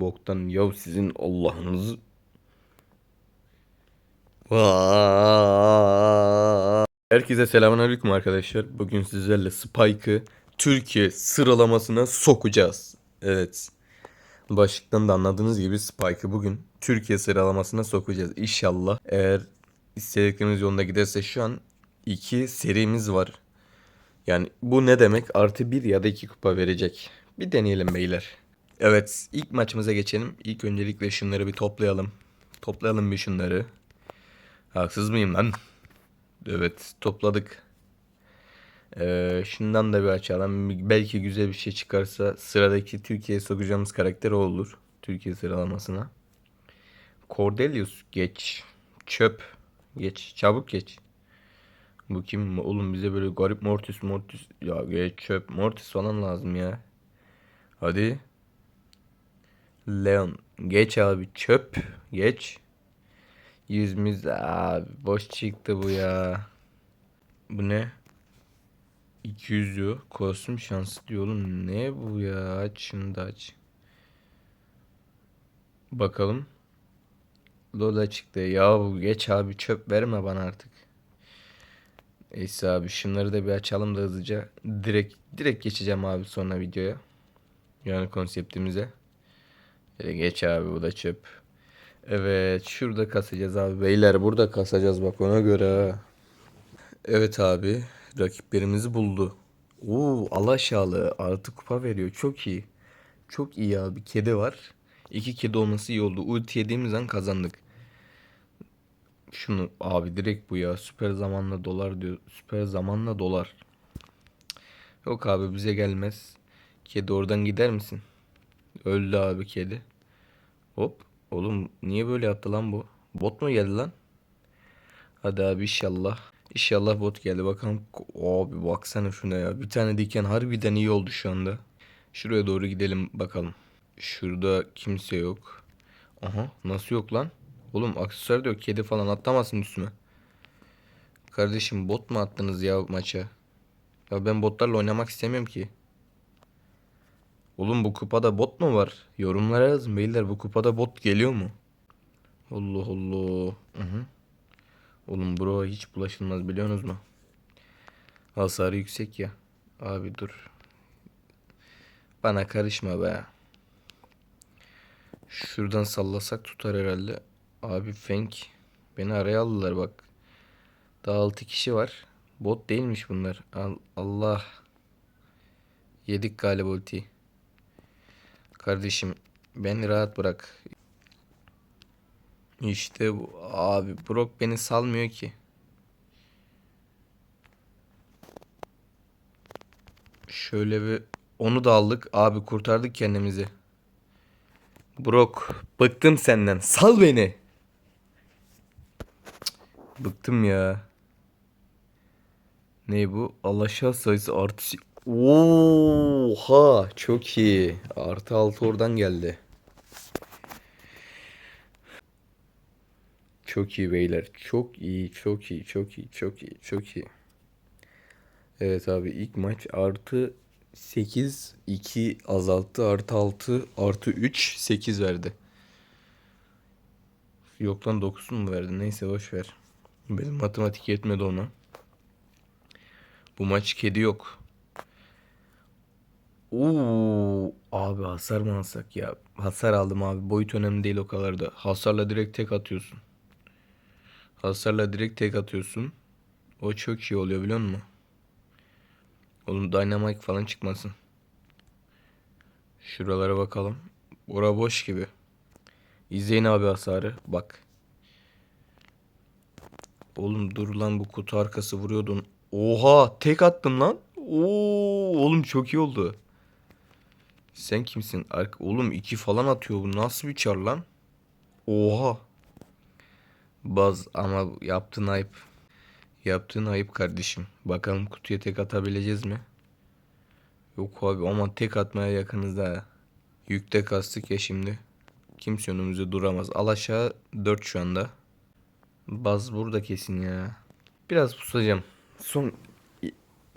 Boktan yav sizin Allah'ınız. Herkese selamünaleyküm arkadaşlar. Bugün sizlerle Spike'ı Türkiye sıralamasına sokacağız. Evet. Başlıktan da anladığınız gibi Spike'ı bugün Türkiye sıralamasına sokacağız. İnşallah eğer istediklerimiz yolunda giderse şu an iki serimiz var. Yani bu ne demek? Artı bir ya da iki kupa verecek. Bir deneyelim beyler. Evet ilk maçımıza geçelim. İlk öncelikle şunları bir toplayalım. Toplayalım bir şunları. Haksız mıyım lan? Evet topladık. Ee, şundan da bir açalım. Belki güzel bir şey çıkarsa sıradaki Türkiye'ye sokacağımız karakter o olur. Türkiye sıralamasına. Cordelius geç. Çöp. Geç. Çabuk geç. Bu kim? Oğlum bize böyle garip Mortis Mortis. Ya geç çöp. Mortis falan lazım ya. Hadi. Leon. Geç abi çöp. Geç. Yüzümüz abi boş çıktı bu ya. Bu ne? 200 diyor. Kostüm şansı diyor oğlum. Ne bu ya? Aç şunu da aç. Bakalım. Lola çıktı. Ya bu geç abi çöp verme bana artık. Neyse abi şunları da bir açalım da hızlıca. Direkt direkt geçeceğim abi sonra videoya. Yani konseptimize. Böyle geç abi bu da çöp. Evet şurada kasacağız abi. Beyler burada kasacağız bak ona göre. Evet abi rakiplerimizi buldu. Oo alaşağılı artı kupa veriyor. Çok iyi. Çok iyi abi. Kedi var. İki kedi olması iyi oldu. Ulti yediğimiz an kazandık. Şunu abi direkt bu ya. Süper zamanla dolar diyor. Süper zamanla dolar. Yok abi bize gelmez. Kedi oradan gider misin? Öldü abi kedi. Hop. Oğlum niye böyle yaptı lan bu? Bot mu geldi lan? Hadi abi inşallah. İnşallah bot geldi. Bakalım. Abi baksana şuna ya. Bir tane diken harbiden iyi oldu şu anda. Şuraya doğru gidelim bakalım. Şurada kimse yok. Aha nasıl yok lan? Oğlum aksesuar da yok. Kedi falan atlamasın üstüme. Kardeşim bot mu attınız ya maça? Ya ben botlarla oynamak istemiyorum ki. Oğlum bu kupada bot mu var? Yorumlara yazın beyler bu kupada bot geliyor mu? Allah Allah. Hı hı. Oğlum bro hiç bulaşılmaz biliyorsunuz mu? Hasarı yüksek ya. Abi dur. Bana karışma be. Şuradan sallasak tutar herhalde. Abi Fenk. Beni araya aldılar bak. Daha 6 kişi var. Bot değilmiş bunlar. Al Allah. Yedik galiba ultiyi. Kardeşim beni rahat bırak. İşte bu abi Brock beni salmıyor ki. Şöyle bir onu da aldık. Abi kurtardık kendimizi. Brock bıktım senden. Sal beni. Bıktım ya. Ne bu? Alaşağı sayısı artı... Oha çok iyi. Artı altı oradan geldi. Çok iyi beyler. Çok iyi, çok iyi, çok iyi, çok iyi, çok iyi. Evet abi ilk maç artı 8, 2 azalttı. Artı 6, artı 3, 8 verdi. Yok lan 9 mu verdi? Neyse boş ver. Benim matematik yetmedi ona. Bu maç kedi yok. Oo, abi hasar mı alsak ya? Hasar aldım abi. Boyut önemli değil o kadar da. Hasarla direkt tek atıyorsun. Hasarla direkt tek atıyorsun. O çok iyi oluyor biliyor musun? Oğlum Dynamite falan çıkmasın. Şuralara bakalım. Ora boş gibi. İzleyin abi hasarı. Bak. Oğlum dur lan bu kutu arkası vuruyordun. Oha tek attım lan. Oo oğlum çok iyi oldu. Sen kimsin? Ark oğlum iki falan atıyor bu. Nasıl bir çar lan? Oha. Baz ama yaptığın ayıp. Yaptığın ayıp kardeşim. Bakalım kutuya tek atabileceğiz mi? Yok abi ama tek atmaya yakınız ha. Yükte kastık ya şimdi. Kimse önümüzde duramaz. Al aşağı 4 şu anda. Baz burada kesin ya. Biraz pusacağım. Son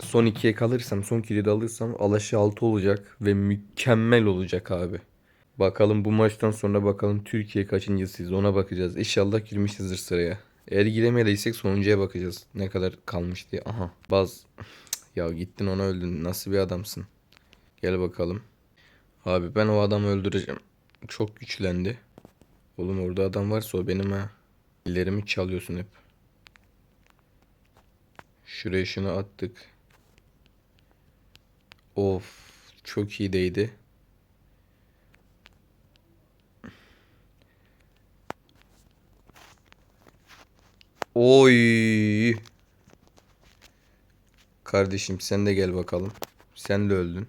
son ikiye kalırsam, son kilidi alırsam al aşağı 6 olacak ve mükemmel olacak abi. Bakalım bu maçtan sonra bakalım Türkiye kaçıncısıyız ona bakacağız. İnşallah girmişizdir sıraya. Eğer giremediysek sonuncuya bakacağız. Ne kadar kalmış diye. Aha baz. Ya gittin ona öldün. Nasıl bir adamsın? Gel bakalım. Abi ben o adamı öldüreceğim. Çok güçlendi. Oğlum orada adam varsa o benim ha. İllerimi çalıyorsun hep. Şuraya şunu attık. Of çok iyi değdi. Oy. Kardeşim sen de gel bakalım. Sen de öldün.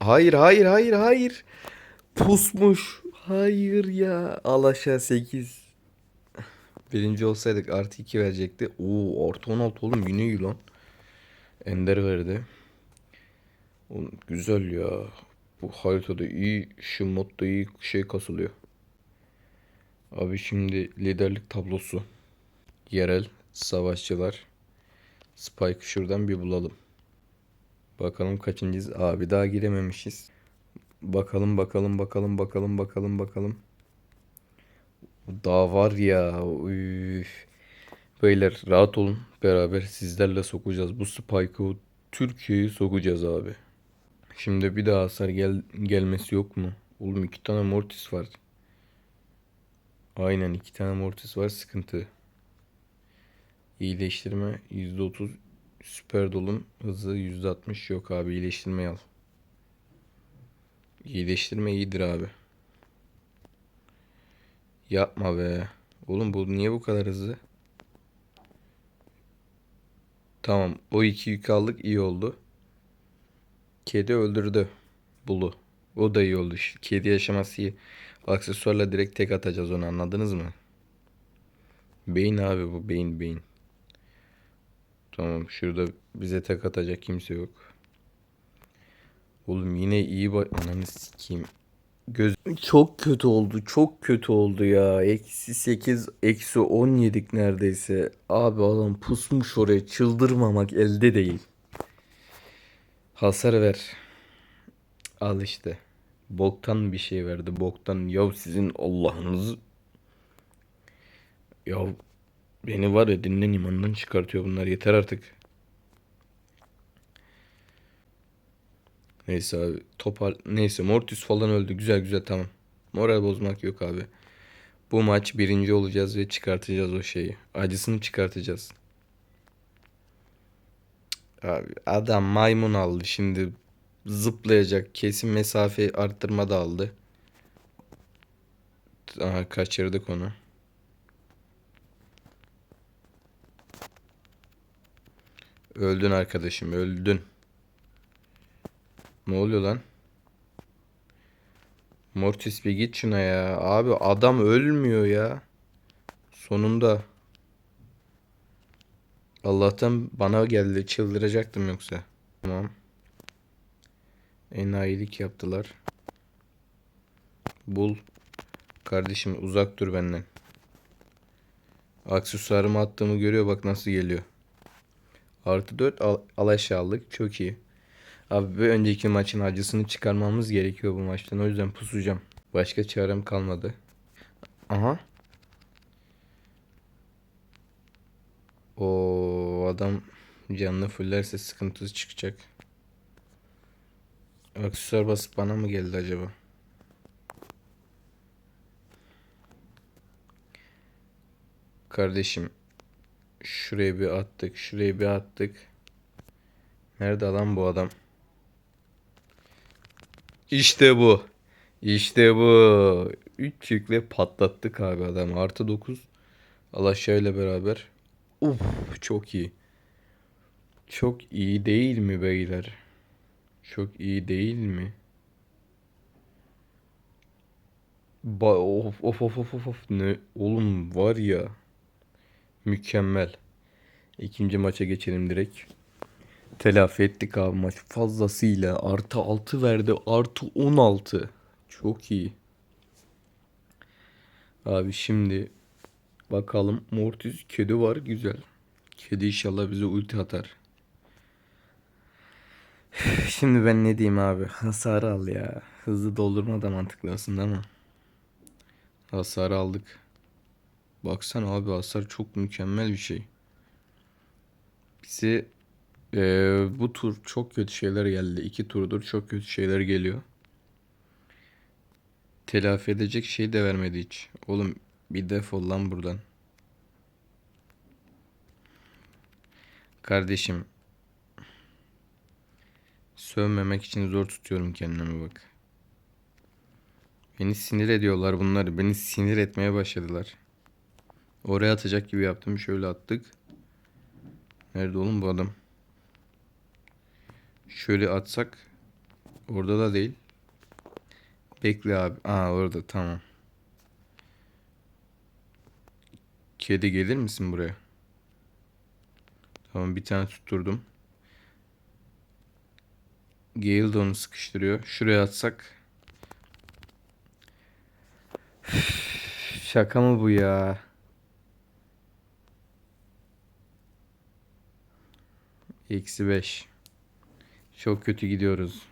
Hayır hayır hayır hayır. Pusmuş. Hayır ya. Al aşağı 8. Birinci olsaydık artı 2 verecekti. Oo artı 16 oğlum yine iyi lan. Ender verdi. Güzel ya. Bu haritada iyi, şu modda iyi şey kasılıyor. Abi şimdi liderlik tablosu. Yerel savaşçılar. Spike şuradan bir bulalım. Bakalım kaçıncıyız? Abi daha girememişiz. Bakalım bakalım bakalım bakalım bakalım bakalım. Daha var ya. Üf. Beyler rahat olun. Beraber sizlerle sokacağız. Bu Spike'ı Türkiye'yi sokacağız abi. Şimdi bir daha hasar gel gelmesi yok mu? Oğlum iki tane Mortis var. Aynen iki tane Mortis var sıkıntı. İyileştirme %30 süper dolum hızı %60 yok abi iyileştirmeyi al. İyileştirme iyidir abi. Yapma be. Oğlum bu niye bu kadar hızlı? Tamam o iki yük aldık iyi oldu. Kedi öldürdü. Bulu. O da iyi oldu. Kedi yaşaması iyi. Aksesuarla direkt tek atacağız onu anladınız mı? Beyin abi bu beyin beyin. Tamam şurada bize tek atacak kimse yok. Oğlum yine iyi bak ananı sikeyim. Göz çok kötü oldu. Çok kötü oldu ya. Eksi 8, eksi 10 yedik neredeyse. Abi adam pusmuş oraya. Çıldırmamak elde değil. Hasar ver. Al işte. Boktan bir şey verdi. Boktan. Ya sizin Allah'ınız. Ya beni var ya dinden imandan çıkartıyor bunlar. Yeter artık. Neyse abi. Topal neyse Mortis falan öldü. Güzel güzel tamam. Moral bozmak yok abi. Bu maç birinci olacağız ve çıkartacağız o şeyi. Acısını çıkartacağız. Abi adam maymun aldı şimdi zıplayacak kesin mesafe arttırma da aldı. Aha, kaçırdık onu. Öldün arkadaşım öldün. Ne oluyor lan? Mortis bir git şuna ya. Abi adam ölmüyor ya. Sonunda. Allah'tan bana geldi. Çıldıracaktım yoksa. Tamam. Enayilik yaptılar. Bul. Kardeşim uzak dur benden. Aksesuarımı attığımı görüyor bak nasıl geliyor. Artı 4 al, al aşağı aldık. Çok iyi. Abi bir önceki maçın acısını çıkarmamız gerekiyor bu maçtan. O yüzden pusacağım. Başka çarem kalmadı. Aha. O adam canını fullerse sıkıntısı çıkacak. Aksesuar basıp bana mı geldi acaba? Kardeşim şuraya bir attık, şuraya bir attık. Nerede lan bu adam? İşte bu. İşte bu. 3 yükle patlattık abi adam. Artı 9. Alaşağıyla beraber. Uf çok iyi. Çok iyi değil mi beyler? Çok iyi değil mi? Ba of of of of of, ne oğlum var ya. Mükemmel. İkinci maça geçelim direkt. Telafi ettik abi maç fazlasıyla. Artı 6 verdi. Artı 16. Çok iyi. Abi şimdi bakalım. Mortis kedi var güzel. Kedi inşallah bize ulti atar. Şimdi ben ne diyeyim abi? Hasarı al ya. Hızlı doldurma da mantıklı aslında ama. Hasarı aldık. Baksana abi hasar çok mükemmel bir şey. Bize eee, bu tur çok kötü şeyler geldi. İki turdur çok kötü şeyler geliyor. Telafi edecek şey de vermedi hiç. Oğlum bir defol lan buradan. Kardeşim. Sövmemek için zor tutuyorum kendimi bak. Beni sinir ediyorlar bunlar. Beni sinir etmeye başladılar. Oraya atacak gibi yaptım. Şöyle attık. Nerede oğlum bu adam? Şöyle atsak. Orada da değil. Bekle abi. Aa orada tamam. Kedi gelir misin buraya? Tamam bir tane tutturdum. Gale de onu sıkıştırıyor. Şuraya atsak. Şaka mı bu ya? Eksi 5. Çok kötü gidiyoruz.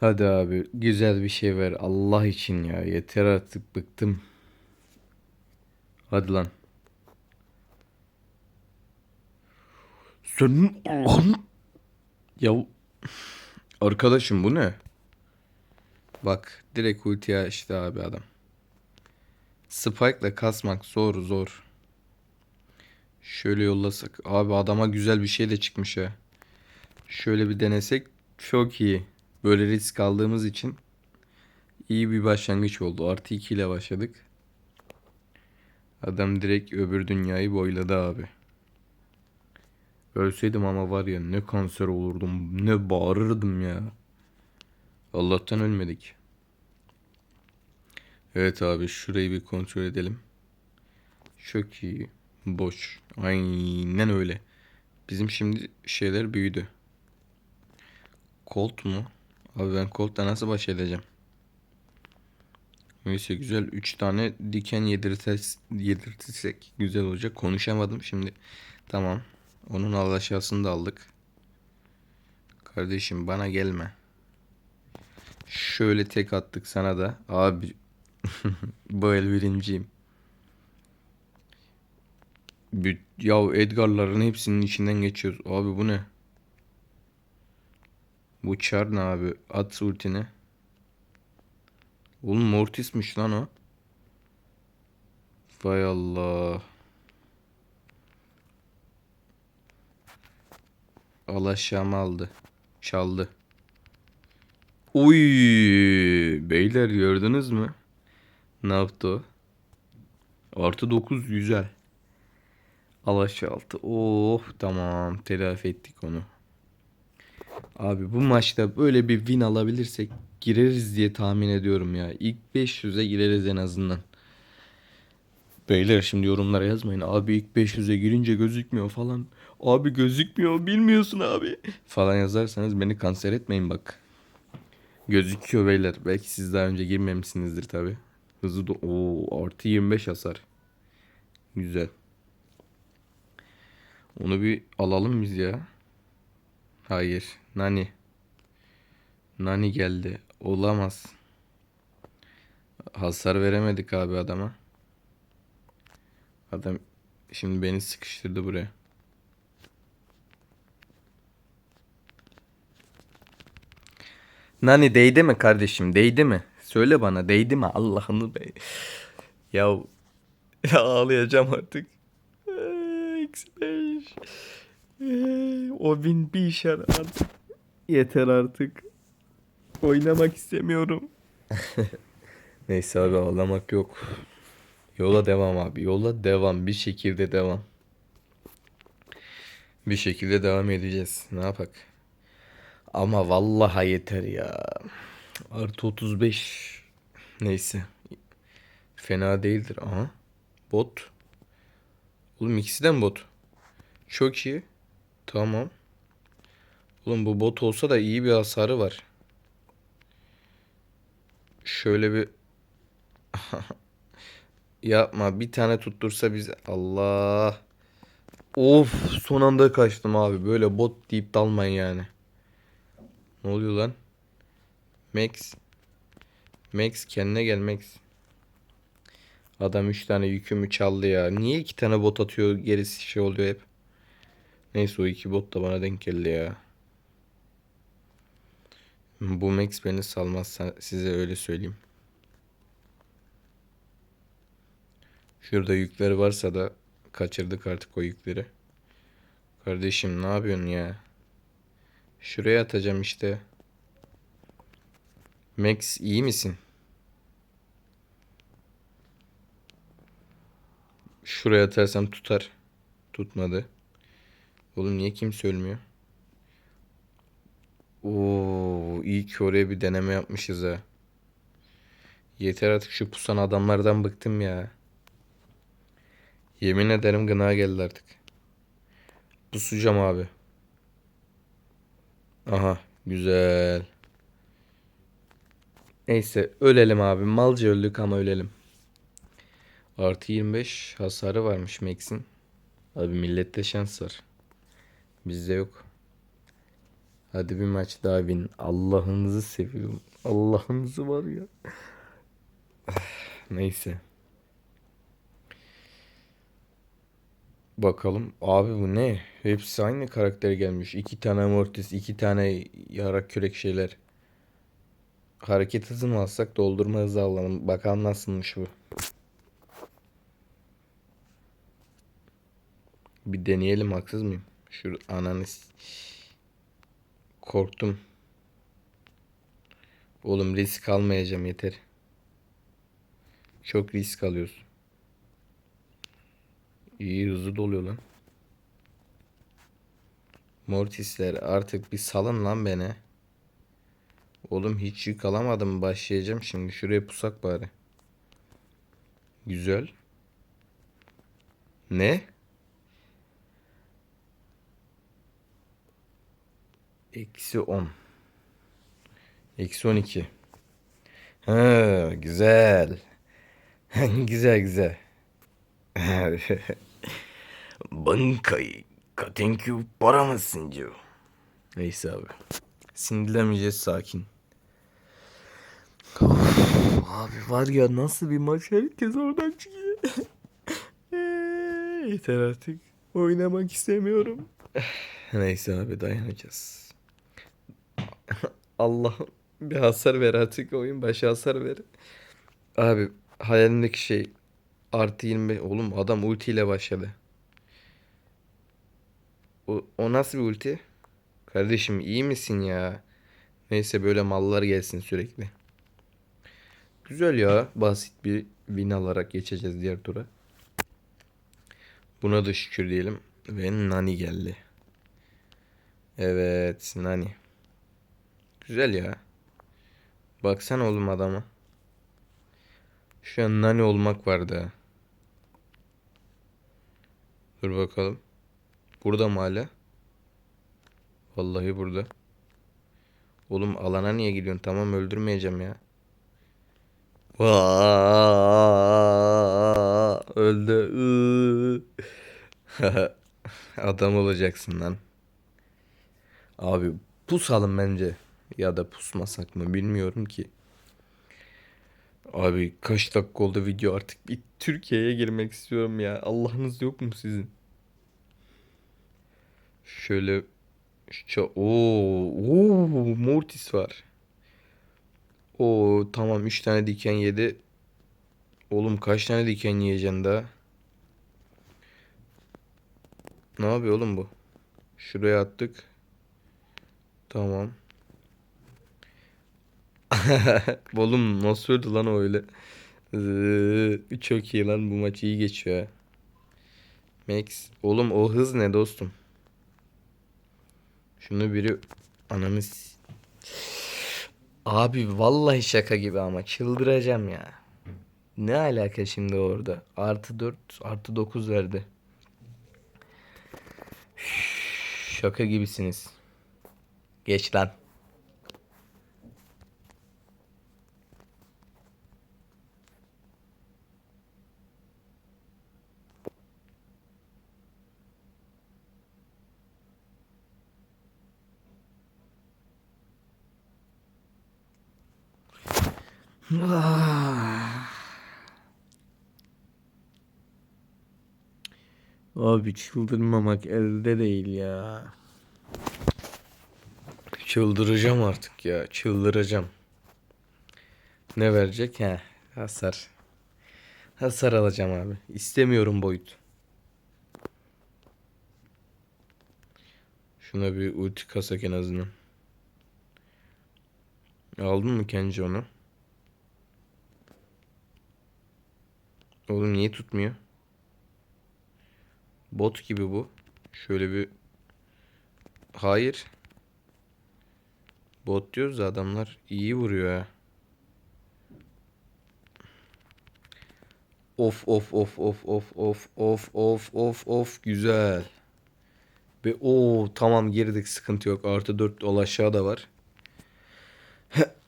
Hadi abi güzel bir şey ver Allah için ya yeter artık bıktım. Hadi lan. Senin lan. Ya arkadaşım bu ne? Bak direkt ultiye açtı abi adam. Spike'la kasmak zor zor. Şöyle yollasak. Abi adama güzel bir şey de çıkmış ya. Şöyle bir denesek çok iyi. Böyle risk aldığımız için iyi bir başlangıç oldu. Artı 2 ile başladık. Adam direkt öbür dünyayı boyladı abi. Ölseydim ama var ya ne kanser olurdum, ne bağırırdım ya. Allah'tan ölmedik. Evet abi şurayı bir kontrol edelim. Çok iyi. Boş. Aynen öyle. Bizim şimdi şeyler büyüdü. Colt mu? Abi ben Colt'la nasıl baş edeceğim? Neyse güzel 3 tane diken yedirtes, yedirtirsek güzel olacak. Konuşamadım şimdi. Tamam. Onun al aşağısını da aldık. Kardeşim bana gelme. Şöyle tek attık sana da. Abi bu el birinciyim. Bir- Ya Edgar'ların hepsinin içinden geçiyoruz. Abi bu ne? Bu ne abi? At ultini. Oğlum Mortis'miş lan o. Vay Allah. Al aşağıma aldı. Çaldı. Uy, beyler gördünüz mü? Ne yaptı o? Artı 9 güzel. Al aşağı altı. Oh tamam telafi ettik onu. Abi bu maçta böyle bir win alabilirsek gireriz diye tahmin ediyorum ya. İlk 500'e gireriz en azından. Beyler şimdi yorumlara yazmayın. Abi ilk 500'e girince gözükmüyor falan. Abi gözükmüyor bilmiyorsun abi. Falan yazarsanız beni kanser etmeyin bak. Gözüküyor beyler. Belki siz daha önce girmemişsinizdir tabi. Hızlı da Oo, artı 25 hasar. Güzel. Onu bir alalım biz ya. Hayır. Nani. Nani geldi. Olamaz. Hasar veremedik abi adama. Adam şimdi beni sıkıştırdı buraya. Nani değdi mi kardeşim? Değdi mi? Söyle bana değdi mi? Allah'ını be. ya ağlayacağım artık. O bin bir işe yarar. Yeter artık. Oynamak istemiyorum. Neyse abi ağlamak yok. Yola devam abi. Yola devam. Bir şekilde devam. Bir şekilde devam edeceğiz. Ne yapak? Ama vallahi yeter ya. Artı 35. Neyse. Fena değildir. Aha. Bot. Oğlum ikisi de mi bot? Çok iyi. Tamam. Oğlum bu bot olsa da iyi bir hasarı var. Şöyle bir Yapma bir tane tuttursa bize. Allah. Of son anda kaçtım abi. Böyle bot deyip dalmayın yani. Ne oluyor lan? Max. Max kendine gel Max. Adam 3 tane yükümü çaldı ya. Niye 2 tane bot atıyor gerisi şey oluyor hep. Neyse o iki bot da bana denk geldi ya. Bu Max beni salmaz size öyle söyleyeyim. Şurada yükler varsa da kaçırdık artık o yükleri. Kardeşim ne yapıyorsun ya? Şuraya atacağım işte. Max iyi misin? Şuraya atarsam tutar. Tutmadı. Oğlum niye kimse ölmüyor? Oo, iyi ki oraya bir deneme yapmışız ha. Yeter artık şu pusan adamlardan bıktım ya. Yemin ederim gına geldi artık. Pusacağım abi. Aha güzel. Neyse ölelim abi. Malca öldük ama ölelim. Artı 25 hasarı varmış Max'in. Abi millette şans var. Bizde yok. Hadi bir maç daha win. Allah'ınızı seviyorum. Allah'ınızı var ya. Neyse. Bakalım. Abi bu ne? Hepsi aynı karakter gelmiş. İki tane Mortis, iki tane yarak kürek şeyler. Hareket hızı mı alsak doldurma hızı alalım. Bakalım nasılmış bu. Bir deneyelim haksız mıyım? Şu ananı korktum. Oğlum risk almayacağım yeter. Çok risk alıyorsun. İyi hızlı doluyor lan. Mortisler artık bir salın lan beni. Oğlum hiç yük alamadım. Başlayacağım şimdi. Şuraya pusak bari. Güzel. Ne? Eksi 10. Eksi 12. Ha, güzel. güzel güzel. Bankayı katenkü para mısın diyor. Neyse abi. Sinirlenmeyeceğiz sakin. Of, abi var ya nasıl bir maç herkes oradan çıkıyor. Yeter artık. Oynamak istemiyorum. Neyse abi dayanacağız. Allah'ım bir hasar ver artık oyun başı hasar ver. Abi hayalimdeki şey artı 25 oğlum adam ultiyle başladı. O, o nasıl bir ulti? Kardeşim iyi misin ya? Neyse böyle mallar gelsin sürekli. Güzel ya. Basit bir win alarak geçeceğiz diğer tura. Buna da şükür diyelim. Ve Nani geldi. Evet Nani. Güzel ya. Baksana oğlum adama. Şu an Nani olmak vardı. Dur bakalım. Burada mı hala? Vallahi burada. Oğlum alana niye gidiyorsun? Tamam öldürmeyeceğim ya. Öldü. Adam olacaksın lan. Abi pusalım bence. Ya da pusmasak mı bilmiyorum ki. Abi kaç dakika oldu video artık bir Türkiye'ye girmek istiyorum ya. Allah'ınız yok mu sizin? Şöyle şu Oo, oo, Mortis var. Oo tamam 3 tane diken yedi. Oğlum kaç tane diken yiyeceksin daha? Ne yapıyor oğlum bu? Şuraya attık. Tamam. Oğlum nasıl öldü lan o öyle? Ee, çok iyi lan bu maç iyi geçiyor. Max. Oğlum o hız ne dostum? Şunu biri ananı s- Abi vallahi şaka gibi ama çıldıracağım ya. Ne alaka şimdi orada? Artı 4 artı 9 verdi. Şaka gibisiniz. Geç lan. Abi çıldırmamak elde değil ya. Çıldıracağım artık ya. Çıldıracağım. Ne verecek? He, hasar. Hasar alacağım abi. İstemiyorum boyut. Şuna bir ulti kasak en azından. Aldın mı Kenji onu? Oğlum niye tutmuyor? Bot gibi bu. Şöyle bir... Hayır. Bot diyoruz da adamlar iyi vuruyor ha. Of of of of of of of of of of güzel. Ve o tamam girdik sıkıntı yok. Artı 4 ol aşağı da var.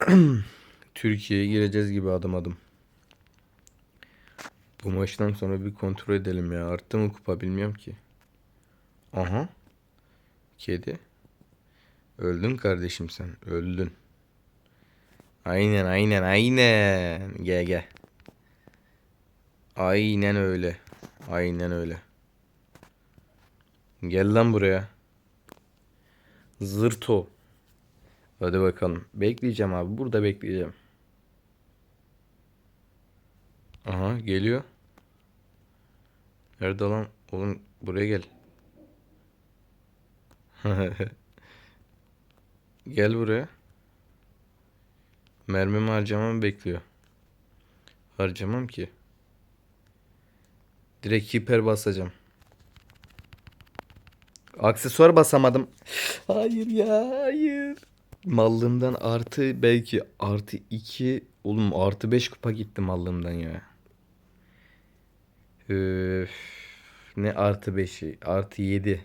Türkiye'ye gireceğiz gibi adım adım. Bu maçtan sonra bir kontrol edelim ya. Arttı mı kupa bilmiyorum ki. Aha. Kedi. Öldün kardeşim sen. Öldün. Aynen aynen aynen. Gel gel. Aynen öyle. Aynen öyle. Gel lan buraya. Zırto. Hadi bakalım. Bekleyeceğim abi. Burada bekleyeceğim. Aha geliyor. Nerede lan? Oğlum buraya gel. Gel buraya. Mermimi harcamamı bekliyor. Harcamam ki. Direkt hiper basacağım. Aksesuar basamadım. Hayır ya hayır. Mallığımdan artı belki artı 2 oğlum artı 5 kupa gitti mallığımdan ya. Öf, ne artı 5'i artı 7.